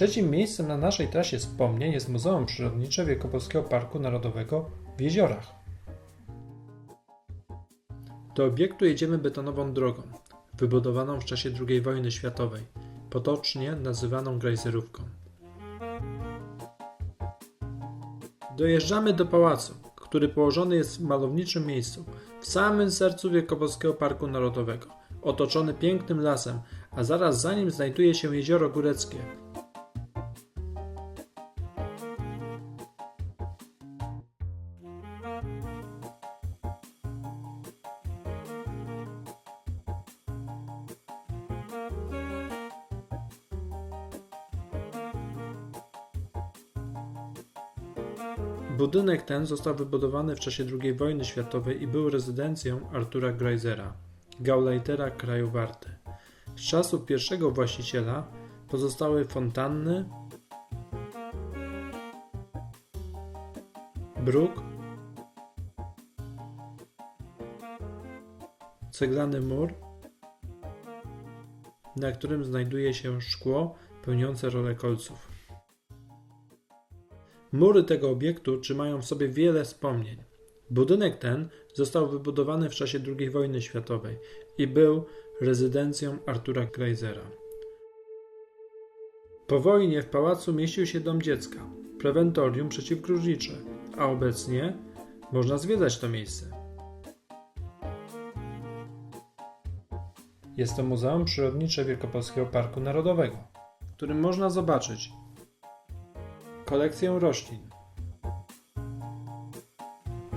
Trzecim miejscem na naszej trasie wspomnień jest Muzeum Przyrodnicze Wielkopolskiego Parku Narodowego w Jeziorach. Do obiektu jedziemy betonową drogą, wybudowaną w czasie II wojny światowej, potocznie nazywaną grajzerówką. Dojeżdżamy do pałacu, który położony jest w malowniczym miejscu, w samym sercu Wielkopolskiego Parku Narodowego, otoczony pięknym lasem, a zaraz za nim znajduje się jezioro góreckie. Budynek ten został wybudowany w czasie II wojny światowej i był rezydencją Artura Greisera, Gauleitera kraju Warty. Z czasów pierwszego właściciela pozostały fontanny, bruk, ceglany mur, na którym znajduje się szkło pełniące rolę kolców. Mury tego obiektu trzymają w sobie wiele wspomnień. Budynek ten został wybudowany w czasie II wojny światowej i był rezydencją Artura Kreisera. Po wojnie w pałacu mieścił się dom dziecka, prewentorium przeciwkróżnicze, a obecnie można zwiedzać to miejsce. Jest to Muzeum Przyrodnicze Wielkopolskiego Parku Narodowego, w którym można zobaczyć kolekcję roślin,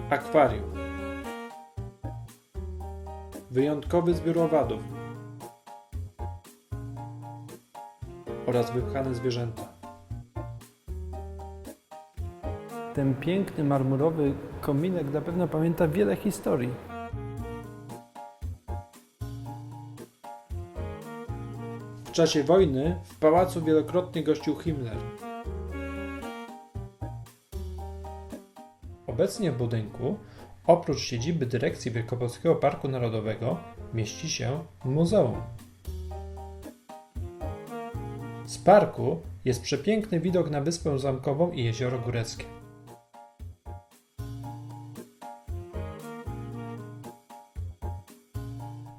akwarium, wyjątkowy zbiór owadów oraz wypchane zwierzęta. Ten piękny marmurowy kominek na pewno pamięta wiele historii. W czasie wojny w pałacu wielokrotnie gościł Himmler. Obecnie w budynku, oprócz siedziby dyrekcji Wielkopolskiego Parku Narodowego, mieści się muzeum. Z parku jest przepiękny widok na Wyspę Zamkową i Jezioro Góreckie.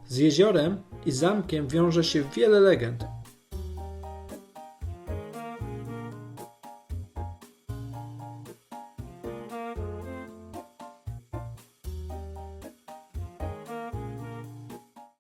Z jeziorem i zamkiem wiąże się wiele legend,